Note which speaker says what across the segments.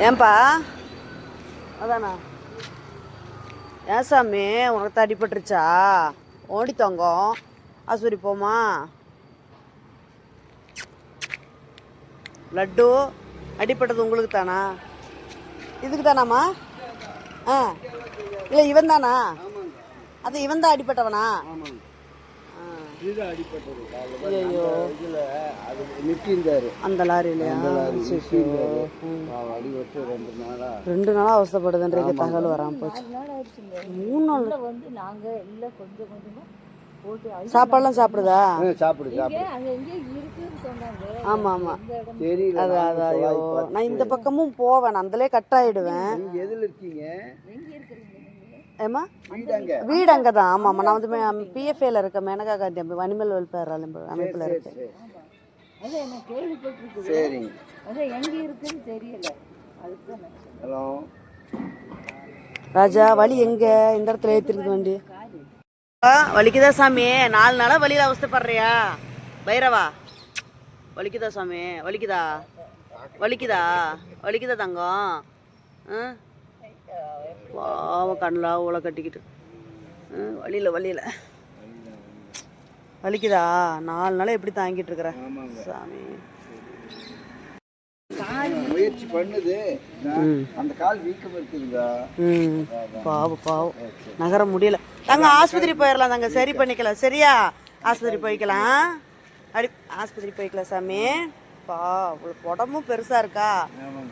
Speaker 1: ஏன்பா? அதானா? ஏன் சாமி உனக்கு தான் அடிபட்டுருச்சா? ஓடி தங்கம் ஆஸ்பத்திரி போமா? லட்டு அடிபட்டது உங்களுக்கு தானா? இதுக்கு தானாம்மா? ஆ. இல்லை இவன் தானா? அது இவன் தான் அடிபட்டவனா
Speaker 2: ஆமாங்க
Speaker 1: ஆ.
Speaker 2: இது அடிப்பட்டது காலைல
Speaker 1: ஐயோ அந்த லாரியிலையா?
Speaker 2: ரெண்டு நாளா.
Speaker 1: ரெண்டு நாளாக அவஸ்தைப்படுதுன்றீங்க தகவல் வராமல் போச்சு. மூணு நாள்.
Speaker 3: வந்து நாங்க இல்ல கொஞ்சம் கொஞ்சமா போட்டு அது
Speaker 1: சாப்பாடுலாம் சாப்பிடுதா?
Speaker 2: சாப்பிடு
Speaker 3: சொன்னாங்க.
Speaker 1: ஆமா அது அது ஐயோ. நான் இந்த பக்கமும் போவேன் நான் அதிலே கட் ஆயிடுவேன்.
Speaker 2: நீங்க எதுல இருக்கீங்க?
Speaker 3: எங்க இருக்கிறீங்க நீங்க
Speaker 1: ஏமா
Speaker 2: வீடாங்க.
Speaker 1: வீடு அங்கே தான் ஆமாம் ஆமாம் நான் வந்து பிஎஃப்ஏல இருக்கேன். மேனகா காந்தி அம்பி அனிமல் வெல்ஃபேர் அமைப்பில்
Speaker 2: சரிங்க.
Speaker 3: சொன்னேன்.
Speaker 2: ஹலோ.
Speaker 1: ராஜா வலி எங்க? இந்த இடத்துல ஏற்றிருக்கு வண்டி. ஆ, வலிக்குதா சாமி? நாலு நாளாக வலியில் அவஸ்தைப்படுறியா? பைரவா. வலிக்குதா சாமி? வலிக்குதா? வலிக்குதா? வலிக்குதா தங்கம்? ஆ? பாவம் கண்ணில் ஊழ கட்டிக்கிட்டு. ஆ, வலியில வலியில வலிக்குதா? நாலு நாளாக எப்படி தாங்கிட்டு இருக்கிற? சாமி.
Speaker 2: முயற்சி பண்ணுது. அந்த கால் வீக்கம் இருக்குதுங்க
Speaker 1: ம். பாவம் பாவம். நகர முடியல. தாங்க ஆஸ்பத்திரி போயிடலாம் தாங்க. சரி பண்ணிக்கலாம் சரியா? ஆஸ்பத்திரி போய்க்கலாம். அடி ஆஸ்பத்திரி போய்க்கலாம் சாமி. பா உடம்பும் பெருசா இருக்கா?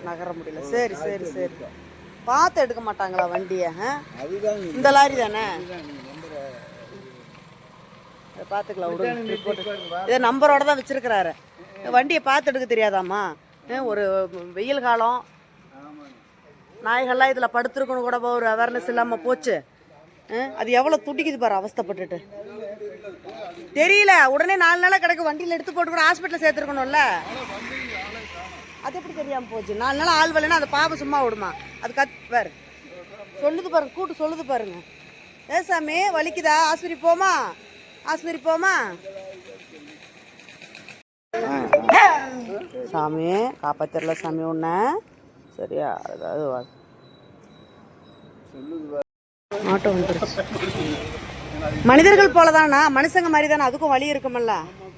Speaker 1: நகர முடியல. சரி சரி சரி. பார்த்து எடுக்க மாட்டாங்களா வண்டியை இந்த லாரி தானே? பார்த்துக்கலாம் விடுங்க இதை நம்பரோட தான் வச்சிருக்கிறாரு. வண்டியை பார்த்து எடுக்க தெரியாதாம்மா? ஒரு வெயில் காலம். நாய்கள்லாம் இதில் படுத்துருக்கணும் கூட ஒரு அவேர்னஸ் இல்லாமல் போச்சு. அது எவ்வளோ துடிக்குது பாரு அவஸ்தைப்பட்டுட்டு. தெரியல. உடனே நாலு நாளாக கிடக்கு வண்டியில் எடுத்து போட்டு கூட ஹாஸ்பிட்டலில் சேர்த்துருக்கணும்ல. அது எப்படி தெரியாமல் போச்சு? நாலு நாள் ஆள் வரலன்னா அந்த பாவம் சும்மா விடுமா அது கத் பாரு. சொல்லுது பாருங்க கூட்டு சொல்லுது பாருங்க. ஏ சாமி வலிக்குதா? ஆஸ்பத்திரி போமா? ஆஸ்பத்திரி போமா? சாமி காப்பாத்திரல சாமி உன்ன. சரியா? அதாவது வா- ஆட்டோ வந்துருச்சு. மனிதர்கள் போலதானா? மனுஷங்க மாதிரி தானே அதுக்கும் வலி இருக்குமல்ல?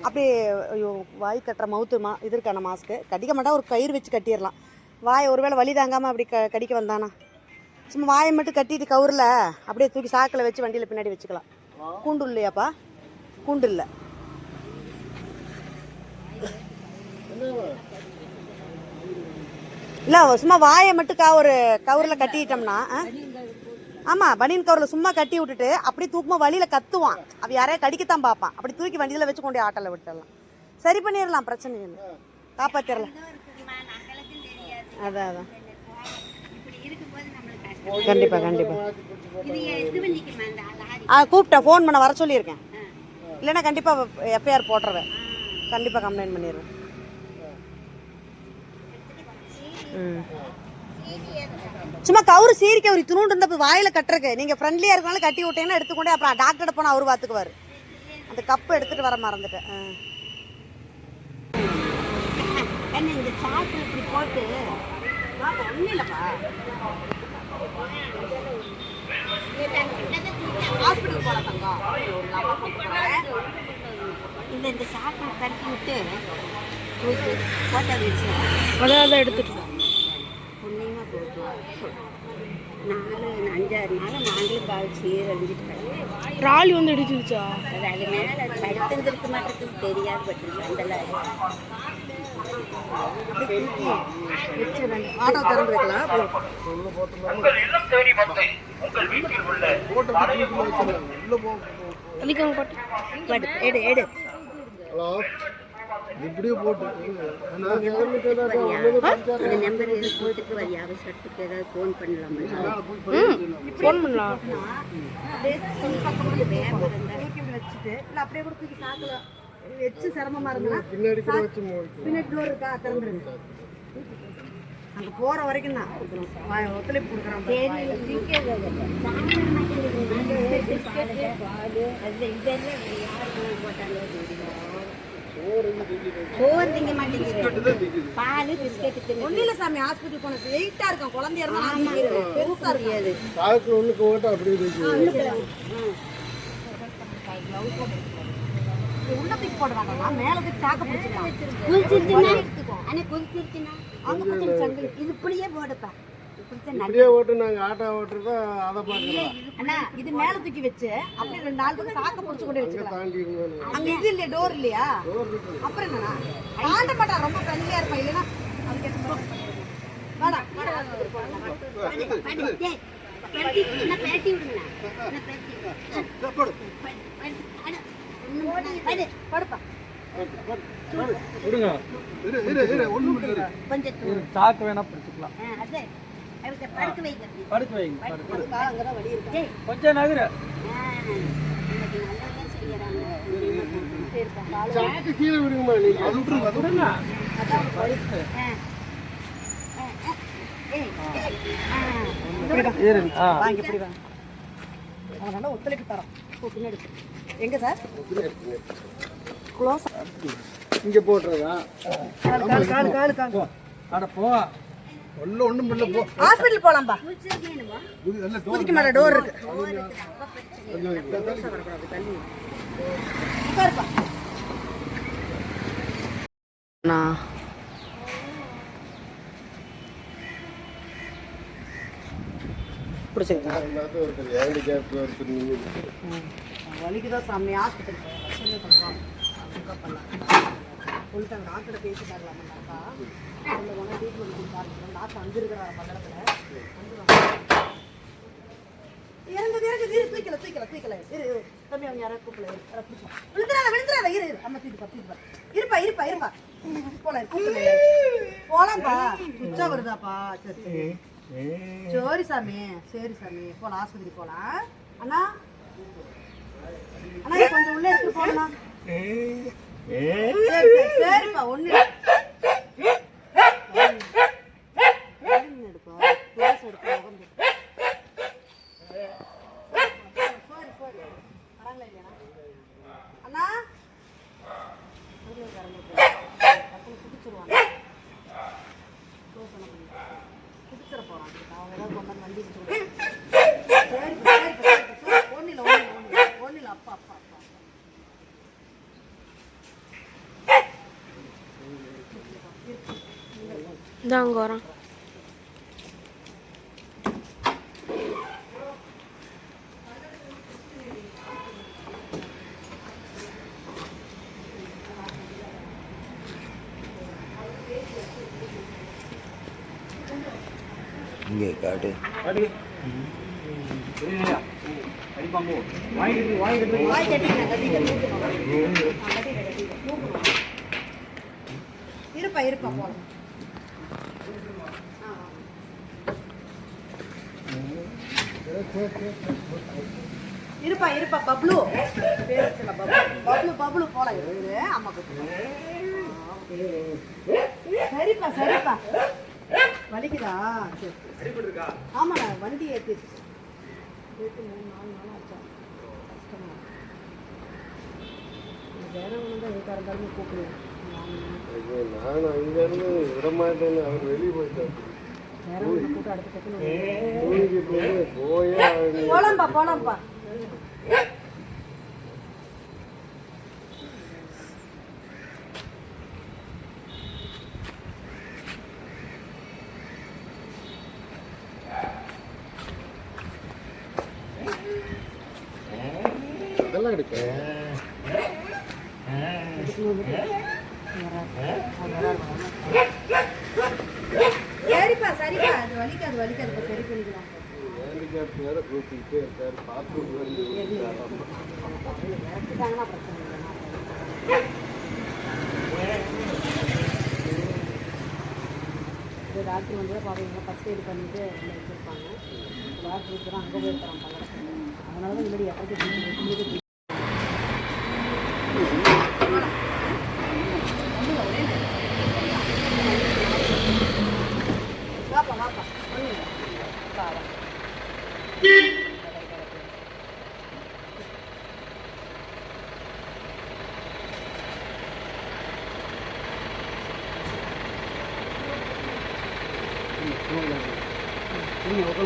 Speaker 1: அப்படியே ஐயோ வாய் கட்டுற மவுத்து மா இது இருக்கான மாஸ்க்கு கடிக்க மாட்டா ஒரு கயிறு வச்சு கட்டிடலாம். வாயை ஒருவேளை வலி தாங்காமல் அப்படி க கடிக்க வந்தானா? சும்மா வாயை மட்டும் கட்டிட்டு கவுரில் அப்படியே தூக்கி சாக்கில் வச்சு வண்டியில் பின்னாடி வச்சுக்கலாம். கூண்டு இல்லையாப்பா? கூண்டு இல்லை. இல்லை சும்மா வாயை மட்டும் கா ஒரு கவரில் கட்டிட்டோம்னா ஆமாம் ஆமா பனியன் கவரில் சும்மா கட்டி விட்டுட்டு அப்படியே தூக்கமா வழியில கத்துவான். அவ யாரையா கடிக்கத்தான் பார்ப்பான். அப்படி தூக்கி வண்டியில வச்சு கொண்டு ஆட்டோல விட்டுடலாம் சரி பண்ணிடலாம் பிரச்சனை இல்லை. காப்பாத்திரலாம் அதான் அதான். கண்டிப்பா கண்டிப்பா. ஆ கூப்பிட்டேன் ஃபோன் பண்ண வர சொல்லியிருக்கேன். இல்லைன்னா கண்டிப்பா எஃப்ஐஆர் போட்டுறேன் கண்டிப்பா கம்ப்ளைண்ட் பண்ணிடுவேன். ம். சும்மா கவுரு சீரி கவுரி துணுண்டு இருந்த வாயில கட்டுறக்கு நீங்க ஃப்ரெண்ட்லியா இருக்கனால கட்டி விட்டீங்கன்னா எடுத்துக்கொண்டே அப்புறம் டாக்டர் போனா அவரு பாத்துக்குவாரு. அந்த கப்பு எடுத்துட்டு வர மறந்துட்டேன். ஹாஸ்பிட்டல் போல தங்கம். ஒரு.
Speaker 3: இந்த இந்த சாக்கை கட்டி விட்டு போட்டோ வச்சு
Speaker 1: அதான் எடுத்துட்டு
Speaker 3: அஞ்சாறு நாள் நாங்களும் கால் சீரழிஞ்சிட்டு
Speaker 1: ராலி வந்து இடிச்சிருச்சா
Speaker 3: அது அது மேலே படுத்திருந்திருக்க மாட்டேங்குது தெரியாது பட்டு அந்த
Speaker 1: ஆட்டோ திறந்து வைக்கலாம்
Speaker 3: படு எடு எடு.
Speaker 2: ஹலோ? இப்படியே போட்டு.
Speaker 3: அந்த நம்பர் எது போட்டுட்டு வரியா? அவசரத்துக்கு ஏதாவது ஃபோன் பண்ணலாமா?
Speaker 1: ஃபோன் பண்ணலாம். அப்படியே கூட தூக்கி சாக்கில். வச்சு சிரமமா இருந்ததுன்னா
Speaker 2: பின்னாடி கூட வச்சு மூடி
Speaker 1: பின்னாடி டோர் இருக்கா? திறந்துருக்கு அங்கே போகிற வரைக்கும் தான் ஒத்துழைப்பு கொடுக்குறான் பாரு.
Speaker 3: சோறு திங்க மாட்டேங்குது. பால் பிஸ்கெட்டு தின்னு
Speaker 1: ஒன்றும் இல்லை சாமி ஹாஸ்பிட்டல் போன வெயிட்டாக இருக்கும். குழந்தையா இருந்தா பெருசாக இருக்காது
Speaker 4: சாக்கு ஒண்ணுக்கு ஓட்ட அப்படியே
Speaker 1: உள்ள தூக்கி போடுறாங்கன்னா மேலே தூக்கி சாக்க
Speaker 3: குளிச்சிருச்சுன்னா? அண்ணா குளிச்சிருச்சுன்னா? அங்க பச்சை சங்கிலி. இது இப்படியே போடுப்பா
Speaker 4: அப்படியே ஓட்டு நாங்க ஆட்டோ ஓட்டுறதா அதை பார்க்கலாம்
Speaker 1: அண்ணா இது மேலே தூக்கி வச்சு அப்படியே ரெண்டு பக்கம் சாக்க பிடிச்சி கொண்டு வச்சுக்கலாம்.
Speaker 4: தாண்டி இருந்தாலும்
Speaker 1: அங்க இது இல்லையா டோர் இல்லையா? அப்புறம் என்னண்ணா? தாண்ட மாட்டான் ரொம்ப ஃப்ரெண்ட்லியா இருப்பான் இல்லைன்னா
Speaker 3: என்ன. என்ன
Speaker 1: படுப்பா.
Speaker 3: கொஞ்சம்.
Speaker 5: சாக்கு வேணா பிடிச்சிக்கலாம்.
Speaker 3: படுக்க
Speaker 5: வைங்க. கொஞ்சம் நகர.
Speaker 4: சாக்கு கீழே விடுங்கம்மா நீங்க அது விட்டுருங்க அது விட்டுருங்க
Speaker 3: ஆ. ஆ, ஆ. ஏய், ஆ.
Speaker 5: இருங்க ஆ.
Speaker 1: வாங்க இப்படி வாங்க அவன் நல்லா ஒத்துழைப்பு தரோம்
Speaker 3: பின்னாடி.
Speaker 1: எங்க சார்? க்ளோஸ்
Speaker 4: இங்க போட்டுறதா
Speaker 1: காலு காலு காலு காலு.
Speaker 5: அட போ.
Speaker 4: ஒன்றும் ஒண்ணும் இல்லை போ.
Speaker 1: ஹாஸ்பிட்டல்
Speaker 3: என்னமோ?
Speaker 4: இது நல்ல
Speaker 1: புதுக்கு மேல டோர் இருக்கு வலிக்குதான் சாமி? சொல்லுவாங்க சொல்லிட்டாங்க டாக்டர் பேசிட்டாங்களாமாக்கா அதில் ஒன்று ட்ரீட்மெண்ட் கொடுத்தாரு டாக்டர் அங்கே இருக்கிறாரு பல்லடத்தில் இறங்கு இறங்கு இரு தூக்கல தூக்கல தூக்கல இரு தம்பி அவங்க யாராவது கூப்பிடல இரு யாராவது பிடிச்சா விழுந்துடாத விழுந்துடாத இரு இரு. அம்மா தூக்கிப்பா தூக்கிப்பா. இருப்பா இருப்பா இருப்பா. போல கூப்பிடல போலாம்ப்பா. சுச்சா வருதாப்பா. சரி சரி. சரி சாமி சரி சாமி. போலாம் ஆஸ்பத்திரி போலாம். அண்ணா. அண்ணா கொஞ்சம் உள்ள எடுத்து போகலாம் சரிப்பா ஒண்ணு இல்ல. volume எடுப்பா close எடுப்பா உட்காந்து. sorry, sorry. வராங்களா இல்லையாண்ணா? அண்ணா உள்ள உட்காருங்க. டக்குனு குதிச்சிருவாங்க. Close பண்ண முடியாது. குதிச்சிட போறான் அதுக்கு. அவங்க ஏதாவது கொண்டு வந்து வண்டி வச்சு சரிப்பா சரிப்பா சரிப்பா ஒன்றும் இல்லை ஒன்றும் இல்லை ஒன்றும் இல்லை அப்பா அப்பா அப்பா
Speaker 6: இதான் அங்கே வரான்
Speaker 2: இங்கே காட்டு
Speaker 5: அடி அடிப்பாங்க வாங்கிட்டு வாங்கிட்டு
Speaker 1: வாய் கட்டிக்கிறேன் கட்டிக்கிறேன் தூக்கணும் ஆ, கட்டிக்கிறேன் கட்டிக்கிறேன் தூக்கணும் இருப்பா இருப்பா போகலாம் இருப்பா இருப்பா பப்ளு. பேர் வச்சல பப்ளு. பப்ளு பப்ளு போலாம் இரு இரு, சரிப்பா சரிப்பா. வலிக்குதா? சரி. ஆமாண்ணா வண்டி ஏற்றி ஏற்றி மூணு நாலு நாள் ஆச்சா கஷ்டமா. வேற ஒன்று தான் எதுக்காக இருந்தாலும் கூப்பிடுவேன்
Speaker 4: நான் அங்க இருந்து விட மாட்டேன்னு அவர் வெளியே போயிட்டார்.
Speaker 1: போலாம்ப்பா போலாம்ப்பா
Speaker 4: அதெல்லாம் எடுக்க
Speaker 1: சரிப்பா சரிப்பா அது வலிக்காது வலிக்காது இப்போ சரி பண்ணிக்கலாம்.
Speaker 4: ஹேண்டிகேப் வேற கூப்பிட்டுட்டே இருக்காரு பாத்ரூம் வந்து
Speaker 1: இறக்கிட்டாங்கன்னா பிரச்சனை இல்லை டாக்டர் வந்து பார்ப்பீங்க ஃபஸ்ட் எய்ட் பண்ணிட்டு வச்சுருப்பாங்க. டாக்டர் தான் அங்கே போயிருக்கிறான் பல்லடத்தில் அதனால தான் முன்னாடி எப்போ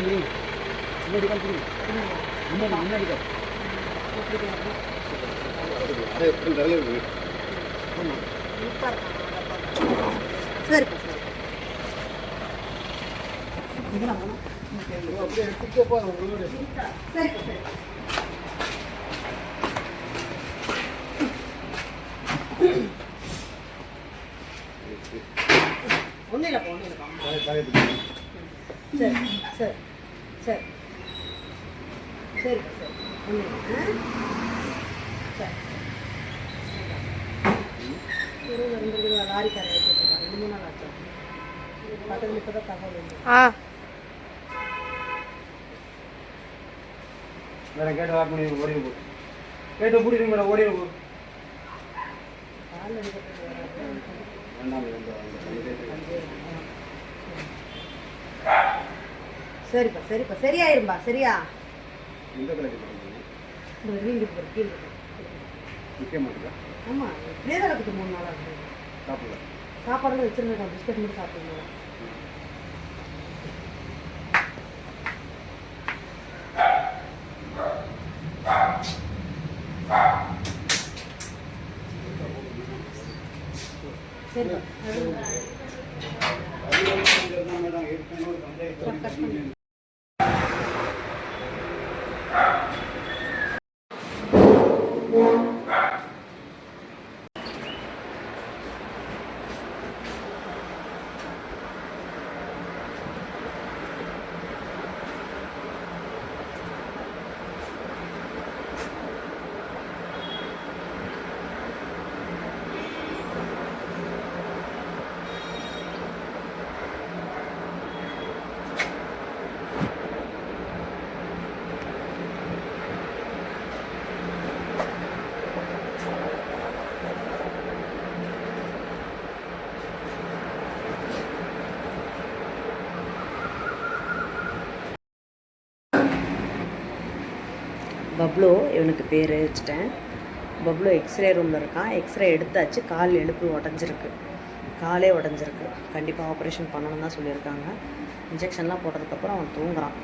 Speaker 5: உட்காந்து புரியுங்க முன்னாடி கால் புரியுங்க முன்னாடி முன்னாடி கால்
Speaker 1: சரிப்பா சரி
Speaker 4: அப்படியே எடுத்துக்கப்பா உங்களோட
Speaker 1: சரிப்பா சரி ஒன்றும் இல்லைப்பா ஒன்றும் இல்லைப்பா சரி சரி. சரி. சரி சரி. இருபது ரெண்டு இருபது லாரிக்காரர் எடுத்துருக்காங்க ரெண்டு மூணு நாள் ஆச்சு. பக்கத்தில் இப்போ தான் தகவல் ஆ.
Speaker 5: மேடம் கேட்டு வாக்கு பண்ணி ஓடி போ. கேட்டு பிடிக்கும் மேடம் ஓடி போ.
Speaker 1: கால் எடுக்கிறது
Speaker 5: வேண்டாம் வேண்டாம்
Speaker 1: சரிப்பா சரிப்பா சரியாயிரும்பா சரியா?
Speaker 5: எந்த பண்ணுறீங்க
Speaker 1: இந்த வீடு இருக்கு கீழே ஆமாம் இப்படியே தான் இருக்குது மூணு நாளாக இருக்குது.
Speaker 5: சாப்பிடல.
Speaker 1: சாப்பாடுலாம் வச்சுருந்தேன் பிஸ்கட் மட்டும் சாப்பிடுங்க சரிப்பா பப்ளோ இவனுக்கு பேர் வச்சுட்டேன். பப்ளோ எக்ஸ்ரே ரூமில் இருக்கான். எக்ஸ்ரே எடுத்தாச்சு. கால் எழுப்பு உடஞ்சிருக்கு. காலே உடஞ்சிருக்கு. கண்டிப்பாக ஆப்ரேஷன் பண்ணணும் தான் சொல்லியிருக்காங்க. இன்ஜெக்ஷன்லாம் போட்டதுக்கப்புறம் அவன் தூங்குறான்.